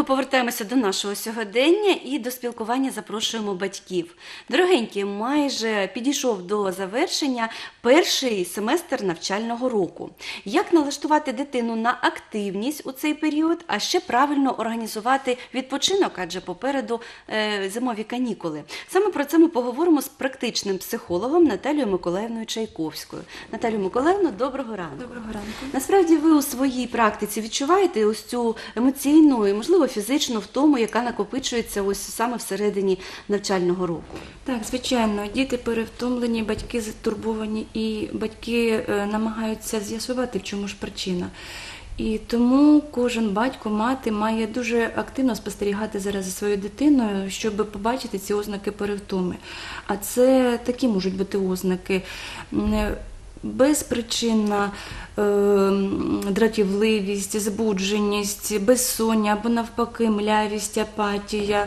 ми повертаємося до нашого сьогодення і до спілкування запрошуємо батьків. Дорогенькі, майже підійшов до завершення перший семестр навчального року. Як налаштувати дитину на активність у цей період, а ще правильно організувати відпочинок, адже попереду е, зимові канікули. Саме про це ми поговоримо з практичним психологом Наталією Миколаївною Чайковською. Наталію Миколаївну, доброго ранку. Доброго ранку. Насправді ви у своїй практиці відчуваєте ось цю емоційну і, можливо, фізичну втому, яка накопичується ось саме всередині навчального року. Так, звичайно, діти перевтомлені, батьки затурбовані, і батьки е, намагаються з'ясувати, в чому ж причина. І тому кожен батько, мати має дуже активно спостерігати зараз за своєю дитиною, щоб побачити ці ознаки перевтоми. А це такі можуть бути ознаки. Безпричинна е, дратівливість, збудженість, безсоння або навпаки млявість, апатія,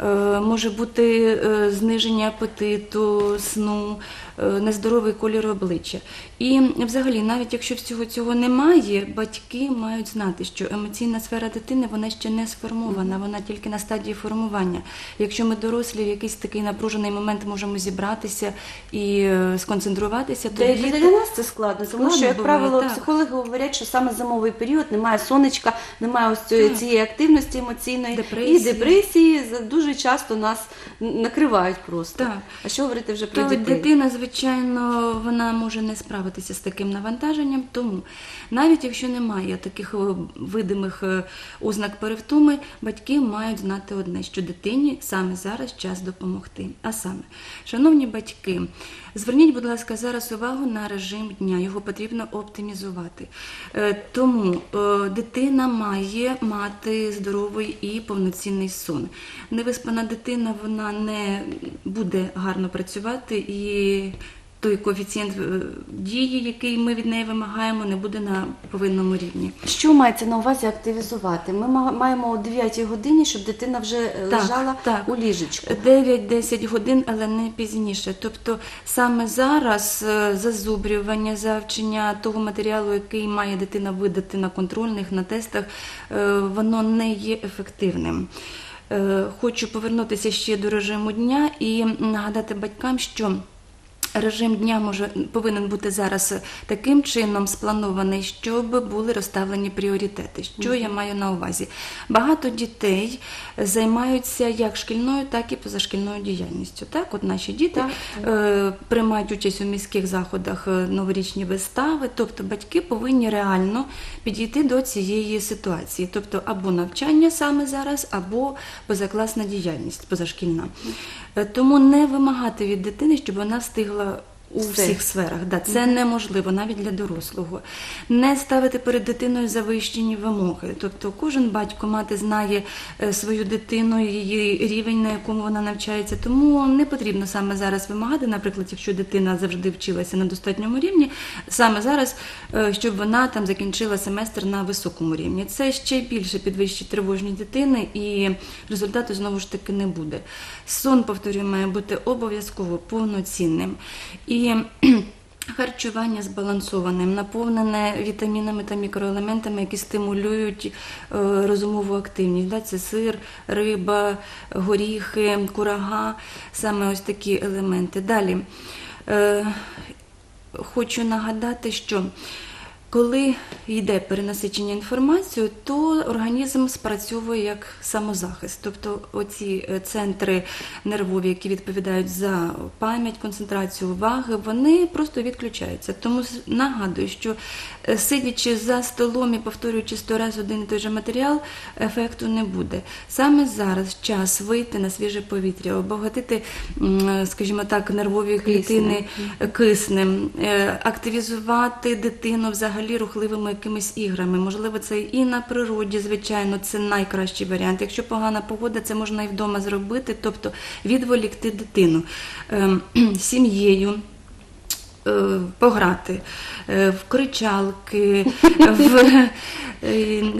е, може бути е, зниження апетиту, сну, нездоровий колір обличчя. І взагалі, навіть якщо всього цього немає, батьки мають знати, що емоційна сфера дитини вона ще не сформована, вона тільки на стадії формування. Якщо ми дорослі в якийсь такий напружений момент можемо зібратися і е, сконцентруватися, то Для, для нас це складно, тому що, як буває, правило, так. психологи говорять, що саме зимовий період немає сонечка, немає ось цієї, цієї активності емоційної Депресії. і депресії дуже часто нас накривають просто. Так. А що говорити вже про дітей? дитина, звичайно, вона може не справитися з таким навантаженням. Тому навіть якщо немає таких е, видимих е, ознак перевтуми, батьки мають знати одне, що дитині саме зараз час допомогти. А саме, шановні батьки, зверніть, будь ласка, зараз увагу на режим дня. Його потрібно оптимізувати. Е, Тому е, дитина має мати здоровий і повноцінний сон. Невиспана дитина вона не буде гарно працювати і. Той коефіцієнт е, дії, який ми від неї вимагаємо, не буде на повинному рівні. Що мається на увазі активізувати? Ми ма- маємо о 9 годині, щоб дитина вже е, Так, лежала так. у ліжечку. 9-10 годин, але не пізніше. Тобто саме зараз е, зазубрювання, завчення того матеріалу, який має дитина видати на контрольних, на тестах, воно не є ефективним. Хочу повернутися ще до режиму дня і нагадати батькам, що Режим дня може повинен бути зараз таким чином спланований, щоб були розставлені пріоритети. Що я маю на увазі? Багато дітей займаються як шкільною, так і позашкільною діяльністю. Так, от наші діти Так, е, приймають участь у міських заходах, е, новорічні вистави. Тобто батьки повинні реально підійти до цієї ситуації, тобто або навчання саме зараз, або позакласна діяльність позашкільна. Е, Тому не вимагати від дитини, щоб вона встигла. uh, У Все. всіх сферах, да, це неможливо навіть для дорослого. Не ставити перед дитиною завищені вимоги. Тобто кожен батько мати знає е, свою дитину, її рівень, на якому вона навчається. Тому не потрібно саме зараз вимагати, наприклад, якщо дитина завжди вчилася на достатньому рівні, саме зараз, е, щоб вона там закінчила семестр на високому рівні. Це ще більше підвищить тривожність дитини, і результату знову ж таки не буде. Сон, повторюю, має бути обов'язково повноцінним. І Харчування збалансованим, наповнене вітамінами та мікроелементами, які стимулюють е, розумову активність. Це сир, риба, горіхи, курага, саме ось такі елементи. Далі е, хочу нагадати, що коли йде перенасичення інформацією, то організм спрацьовує як самозахист. Тобто оці е, центри нервові, які відповідають за пам'ять, концентрацію уваги, вони просто відключаються. Тому нагадую, що е, сидячи за столом і повторюючи сто разів один і той же матеріал, ефекту не буде. Саме зараз час вийти на свіже повітря, обогатити, скажімо так, нервові клітини киснем, е, активізувати дитину взагалі рухливими якимись іграми. Можливо, це і на природі, звичайно, це найкращий варіант. Якщо погана погода, це можна і вдома зробити, тобто відволікти дитину Ем, сім'єю. е, Пограти е, в кричалки, в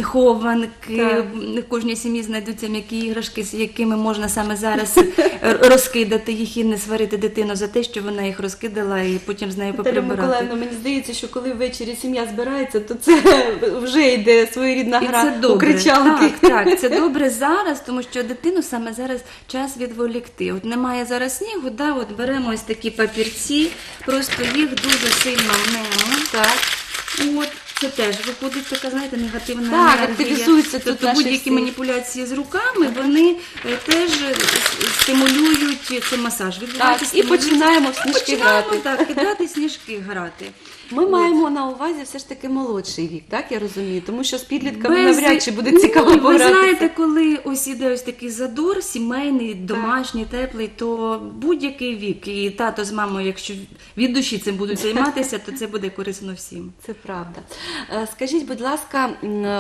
хованки. Так. В кожній сім'ї знайдуться м'які іграшки, з якими можна саме зараз е, розкидати їх і не сварити дитину за те, що вона їх розкидала і потім з нею поприбирати. Миколаївна, мені здається, що коли ввечері сім'я збирається, то це вже йде своєрідна І гра це у кричалки. Так, так, це добре зараз, тому що дитину саме зараз час відволікти. От немає зараз снігу, да, от беремо ось такі папірці, просто їх дуже сильно мнемо. Так. От це теж виходить така, знаєте, негативна Так, енергія. активізуються тут тобто будь-які всі. маніпуляції з руками, вони е, теж е, стимулюють це масаж. Так, і починаємо сніжки Починаємо грати. так, кидати сніжки грати. Ми маємо на увазі все ж таки молодший вік, так я розумію, тому що з підлітками Без- навряд чи буде Ну, Ви знаєте, коли ось іде ось такий задор, сімейний, домашній, теплий, то будь-який вік, і тато з мамою, якщо від душі цим будуть займатися, то це буде корисно всім. Це правда. Е, Скажіть, будь ласка,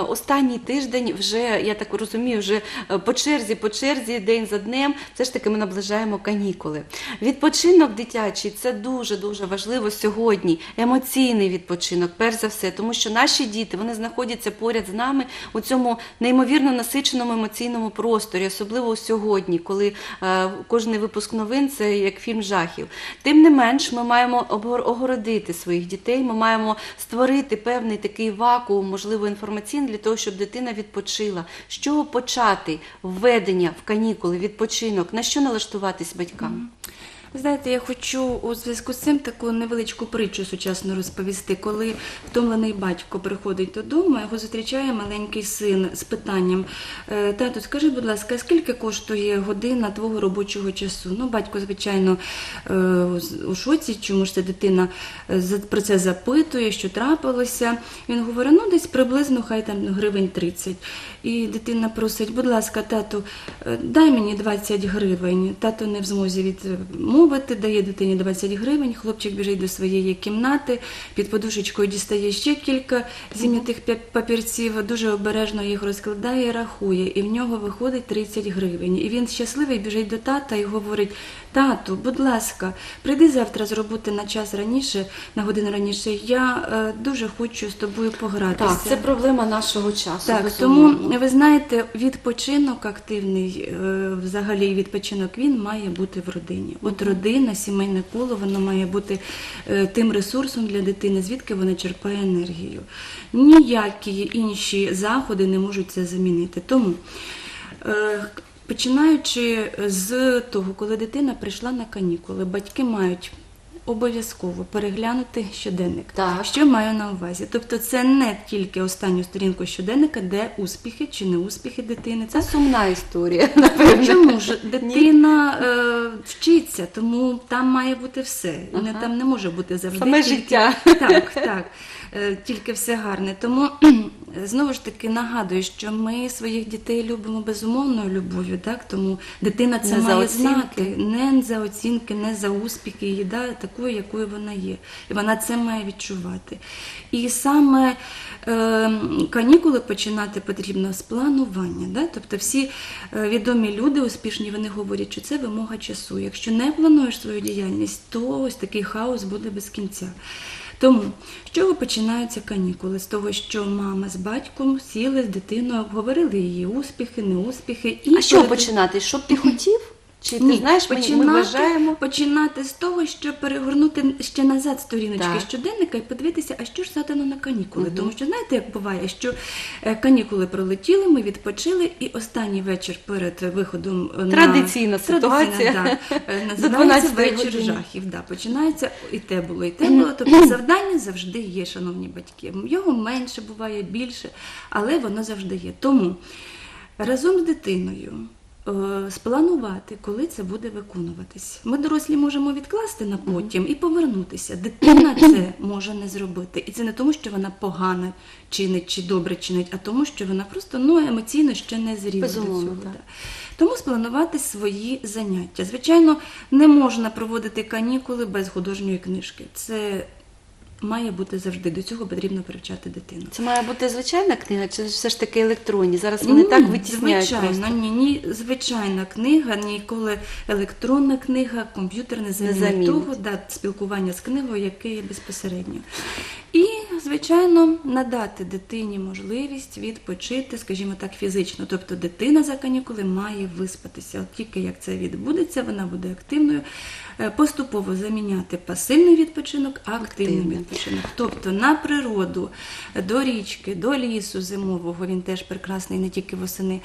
останній тиждень вже, я так розумію, вже е, по черзі, по черзі, день за днем, все ж таки ми наближаємо канікули. Відпочинок дитячий це дуже-дуже важливо сьогодні. Емоційний відпочинок, перш за все, тому що наші діти вони знаходяться поряд з нами у цьому неймовірно насиченому емоційному просторі, особливо сьогодні, коли е, кожний випуск новин це як фільм жахів. Тим не менш, ми маємо огородити своїх дітей, ми маємо створити певний такий вакуум, можливо, інформаційний для того, щоб дитина відпочила. З чого почати введення в канікули, відпочинок, на що налаштуватись батькам? Знаєте, я хочу у зв'язку з цим таку невеличку притчу сучасну розповісти. Коли втомлений батько приходить додому, його зустрічає маленький син з питанням: «Е, тату, скажи, будь ласка, скільки коштує година твого робочого часу? Ну, батько, звичайно, е, у шоці, чому ж ця дитина е, про це запитує, що трапилося. Він говорить, ну десь приблизно хай там гривень 30. І дитина просить, будь ласка, тату, дай мені 20 гривень. Тато не в змозі відмовити, дає дитині 20 гривень. Хлопчик біжить до своєї кімнати, під подушечкою дістає ще кілька зім'ятих папірців, дуже обережно їх розкладає, і рахує, і в нього виходить 30 гривень. І він щасливий біжить до тата і говорить: Тату, будь ласка, прийди завтра з роботи на час раніше, на годину раніше. Я е, дуже хочу з тобою погратися. Так, це проблема нашого часу. Так, безумовно. тому ви знаєте, відпочинок активний, е, взагалі відпочинок він має бути в родині. От родина, сімейне коло, воно має бути е, тим ресурсом для дитини, звідки вона черпає енергію. Ніякі інші заходи не можуть це замінити. Тому. е, Починаючи з того, коли дитина прийшла на канікули, батьки мають обов'язково переглянути щоденник. Так. Що маю на увазі? Тобто це не тільки останню сторінку щоденника, де успіхи чи не успіхи дитини. Це сумна історія, напевно. Чому ж дитина е, вчиться, тому там має бути все. Не Ага. там не може бути завжди Саме тільки, життя. Так, так. Е, Тільки все гарне. Тому знову ж таки нагадую, що ми своїх дітей любимо безумовною любов'ю, так тому дитина це Не має знати не за оцінки, не за успіхи її, да, такою, якою вона є. І вона це має відчувати. І саме е, канікули починати потрібно з планування. Да? Тобто всі е, відомі люди успішні, вони говорять, що це вимога часу. Якщо не плануєш свою діяльність, то ось такий хаос буде без кінця. Тому з чого починаються канікули? З того, що мама з батьком сіли з дитиною, обговорили її успіхи, неуспіхи. І А що перед- починати? Що б ти хотів? Чи ти ні, знаєш, ми, ми починати, вважаємо? починати з того, щоб перегорнути ще назад сторіночки Так. щоденника і подивитися, а що ж задано на канікули. Тому що знаєте, як буває, що е, канікули пролетіли, ми відпочили, і останній вечір перед виходом е, на Традиційна ситуація. Традиційна, да, е, До називається 12-ї вечір години. жахів. Да, починається і те було, і те було. Тобто завдання завжди є, шановні батьки. Його менше буває, більше, але воно завжди є. Тому разом з дитиною. Е, Спланувати, коли це буде виконуватись. Ми дорослі можемо відкласти на потім і повернутися. Дитина це може не зробити. І це не тому, що вона погано чинить чи добре чинить, а тому, що вона просто ну, емоційно ще не зріла до цього. так. Тому спланувати свої заняття. Звичайно, не можна проводити канікули без художньої книжки. Це має бути завжди. До цього потрібно привчати дитину. Це має бути звичайна книга, чи все ж таки електронні? Зараз вони Ні, так витісняють звичайно, ні, ні, звичайна книга, ніколи електронна книга, комп'ютер не замінить того, да, спілкування з книгою, яке є безпосередньо. І, звичайно, звичайно, надати дитині можливість відпочити, скажімо так, фізично. Тобто дитина за канікули має виспатися. От тільки як це відбудеться, вона буде активною. Е, Поступово заміняти пасивний відпочинок активним Активним. відпочинок. Тобто на природу, до річки, до лісу зимового, він теж прекрасний, не тільки восени.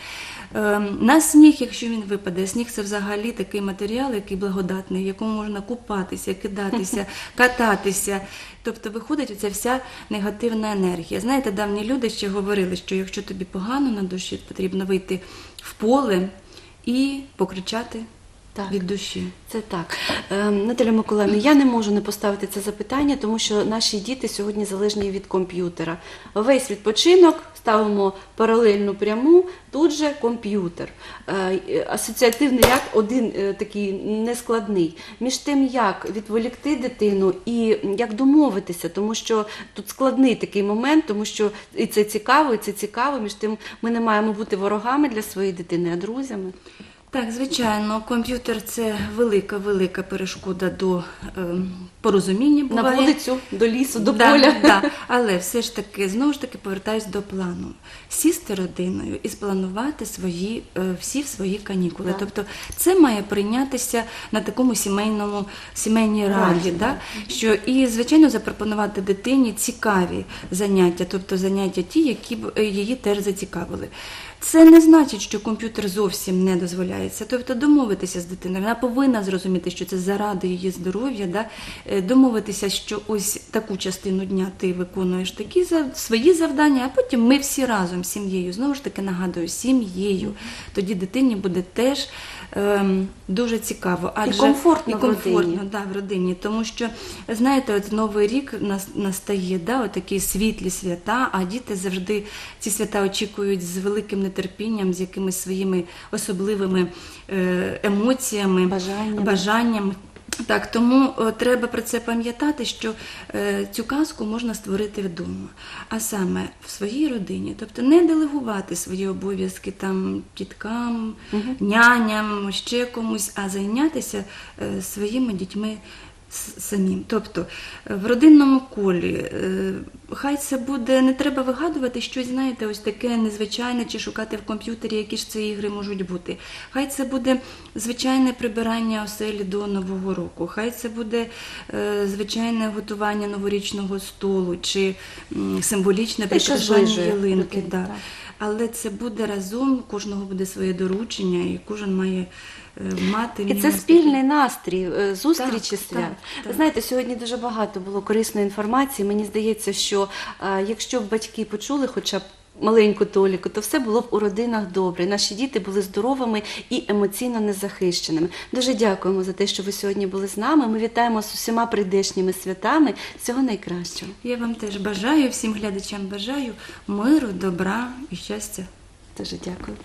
Ем, На сніг, якщо він випаде, сніг це взагалі такий матеріал, який благодатний, в якому можна купатися, кидатися, кататися. Тобто виходить оця вся негативна енергія. Знаєте, давні люди ще говорили, що якщо тобі погано на душі, потрібно вийти в поле і покричати Так. від душі. Це так. Ем, Наталя Миколаївна, я не можу не поставити це запитання, тому що наші діти сьогодні залежні від комп'ютера. Весь відпочинок ставимо паралельну пряму, тут же комп'ютер. Е, Асоціативний ряд один е, такий нескладний. Між тим, як відволікти дитину і як домовитися, тому що тут складний такий момент, тому що і це цікаво, і це цікаво. Між тим, ми не маємо бути ворогами для своєї дитини, а друзями. Так, звичайно, комп'ютер це велика, велика перешкода до ем, порозуміння. На вулицю, до лісу, до Да, поля. Да. Але все ж таки, знову ж таки, повертаюсь до плану. Сісти родиною і спланувати свої, е, всі свої канікули. Так. Тобто це має прийнятися на такому сімейному, сімейній раді. Раді, Да? Що, і, звичайно, запропонувати дитині цікаві заняття, тобто заняття ті, які б е, її теж зацікавили. Це не значить, що комп'ютер зовсім не дозволяється. Тобто домовитися з дитиною. Вона повинна зрозуміти, що це заради її здоров'я, да? Е, домовитися, що ось таку частину дня ти виконуєш такі свої завдання, а потім ми всі разом з сім'єю. Знову ж таки нагадую, сім'єю. Тоді дитині буде теж ем, дуже цікаво. Адже комфортно і в родині. да, в родині. Тому що, знаєте, от новий рік настає, да, от такі світлі свята, а діти завжди ці свята очікують з великим нетерпінням, з якимись своїми особливими е, емоціями, Бажаннями. бажаннями. Так, тому е, треба про це пам'ятати, що е, цю казку можна створити вдома, а саме в своїй родині, тобто не делегувати свої обов'язки там тіткам, няням, ще комусь, а зайнятися е, своїми дітьми самим. Тобто е, в родинному колі е, хай це буде, не треба вигадувати щось, знаєте, ось таке незвичайне, чи шукати в комп'ютері, які ж це ігри можуть бути. Хай це буде звичайне прибирання оселі до Нового року, хай це буде е, звичайне готування новорічного столу чи символічне прикрашання ялинки. Да. Але це буде разом, кожного буде своє доручення, і кожен має е, мати І це спільний настрій, е, зустрічі Так, свят. так, так. знаєте, сьогодні дуже багато було корисної інформації. Мені здається, що е, якщо б батьки почули хоча б маленьку толіку, то все було б у родинах добре. Наші діти були здоровими і емоційно незахищеними. Дуже дякуємо за те, що ви сьогодні були з нами. Ми вітаємо з усіма прийдешніми святами. Всього найкращого. Я вам теж бажаю, всім глядачам бажаю миру, добра і щастя. Дуже дякую.